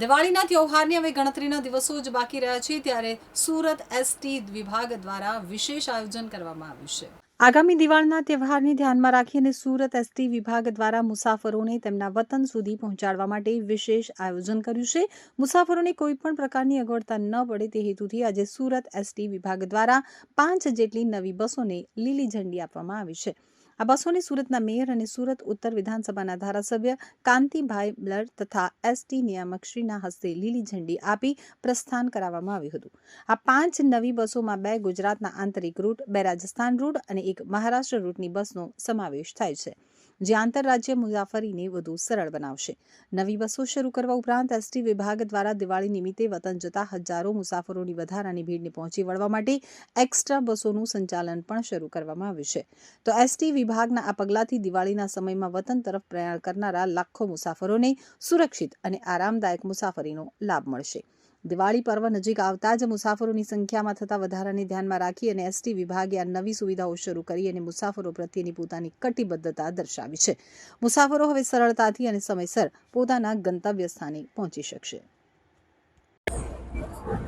દિવાળીના તહેવારની હવે ગણતરીના દિવસો જ બાકી રહ્યા છે, ત્યારે સુરત એસટી વિભાગ દ્વારા વિશેષ આયોજન કરવામાં આવ્યું છે. આગામી દિવાળીના તહેવારને ધ્યાનમાં રાખીને સુરત એસટી વિભાગ દ્વારા મુસાફરોને તેમના વતન સુધી પહોંચાડવા માટે વિશેષ આયોજન કર્યું છે. મુસાફરોને કોઈપણ પ્રકારની અગવડતા ન પડે તે હેતુથી આજે સુરત એસટી વિભાગ દ્વારા પાંચ જેટલી નવી બસોને લીલી ઝંડી આપવામાં આવી છે. આ બસોની સુરતના મેયર અને સુરત ઉત્તર વિધાનસભાના ધારાસભ્ય કાંતિભાઈ બ્લર તથા એસટી નિયામકશ્રીના હસ્તે લીલી ઝંડી આપી પ્રસ્થાન કરાવવામાં આવ્યું હતું આ પાંચ નવી બસોમાં બે ગુજરાતના આંતરિક રૂટ બે રાજસ્થાન રૂટ અને એક મહારાષ્ટ્ર રૂટની બસનો સમાવેશ થાય છે જે આંતરરાજ્ય મુસાફરીને વધુ સરળ બનાવશે. નવી બસો શરૂ કરવા ઉપરાંત એસટી વિભાગ દ્વારા દિવાળી નિમિત્તે વતન જતા હજારો મુસાફરોની વધારાની ભીડને પહોંચી વળવા માટે એક્સ્ટ્રા બસોનું સંચાલન પણ શરૂ કરવામાં આવ્યું છે. તો એસટી વિભાગના આ પગલાંથી દિવાળીના સમયમાં વતન તરફ પ્રયાણ કરનારા લાખો મુસાફરોને સુરક્ષિત અને આરામદાયક મુસાફરીનો લાભ મળશે. દિવાળી પર્વ નજીક આવતા જ મુસાફરોની સંખ્યામાં થતા વધારાને ધ્યાનમાં રાખી અને એસટી વિભાગે આ નવી સુવિધાઓ શરૂ કરી અને મુસાફરો પ્રત્યેની પોતાની કટિબદ્ધતા દર્શાવી છે. મુસાફરો હવે સરળતાથી અને સમયસર પોતાના ગંતવ્ય સ્થાને પહોંચી શકશે.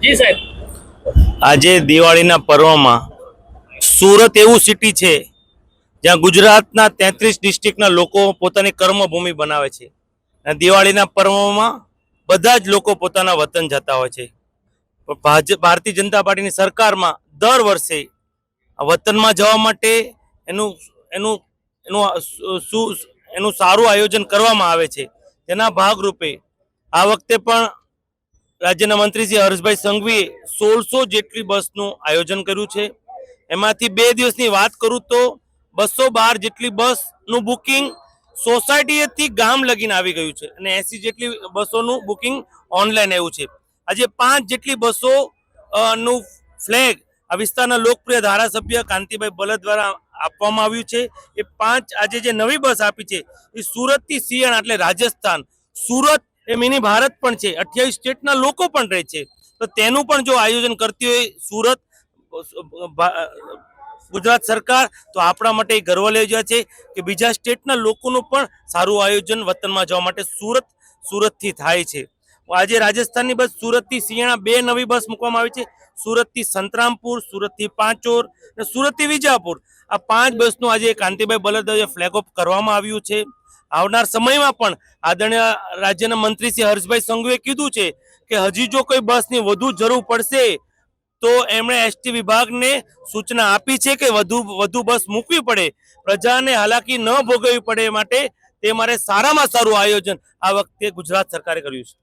જી સાહેબ. આજે દિવાળીના પર્વમાં સુરત એવું સિટી છે જ્યાં ગુજરાતના તેત્રીસ ડિસ્ટ્રિક્ટના લોકો પોતાની કર્મભૂમિ બનાવે છે. દિવાળીના પર્વમાં બધા જ લોકો પોતાના વતન જતા હોય છે. ભારતીય જનતા પાર્ટીની સરકારમાં દર વર્ષે વતનમાં જવા માટે એનું એનું એનું સુ- એનું સારું આયોજન કરવામાં આવે છે. તેના ભાગરૂપે આ વખતે પણ રાજ્યના મંત્રી શ્રી હર્ષભાઈ સંઘવીએ સોળસો જેટલી બસનું આયોજન કર્યું છે. એમાંથી બે દિવસની વાત કરું તો બસો બાર જેટલી બસનું બુકિંગ સોસાયટીએથી ગામ લગીને આવી ગયું છે અને એસી જેટલી બસોનું બુકિંગ ઓનલાઈન આવ્યું છે. આજે પાંચ જેટલી બસો નું ફ્લેગ આ વિસ્તારના લોકપ્રિય ધારાસભ્ય કાંતિભાઈ બલદ દ્વારા આપવામાં આવ્યું છે. એ પાંચ આજે જે નવી બસ આપી છે, એ સુરતથી સિયાણા એટલે રાજસ્થાન. સુરત એ મિની ભારત પણ છે. અઠ્યાવીસ સ્ટેટના લોકો પણ રહે છે. તો તેનું પણ જો આયોજન કરતી હોય સુરત ગુજરાત સરકાર તો આપણા માટે ગર્વ લઈ જાય છે કે બીજા સ્ટેટના લોકોનું પણ સારું આયોજન વતનમાં જવા માટે સુરત, સુરતથી થાય છે. આજે રાજસ્થાનની બસ સુરતથી સિયાણા બે નવી બસ મૂકવામાં આવી છે. સુરતથી સંતરામપુર, સુરતથી પાંચોર અને સુરતથી વિજાપુર. આ પાંચ બસનું આજે કાંતિભાઈ બલદ ફ્લેગ ઓફ કરવામાં આવ્યું છે. આવનાર સમયમાં પણ આદરણીય રાજ્યના મંત્રી શ્રી હર્ષભાઈ સંઘુએ કીધું છે કે હજી જો કોઈ બસની વધુ જરૂર પડશે તો એમણે એસટી વિભાગને સૂચના આપી છે કે વધુ વધુ બસ મૂકવી પડે. પ્રજાને હાલાકી ન ભોગવવી પડે માટે તે મારે સારામાં સારું આયોજન આ વખતે ગુજરાત સરકારે કર્યું છે.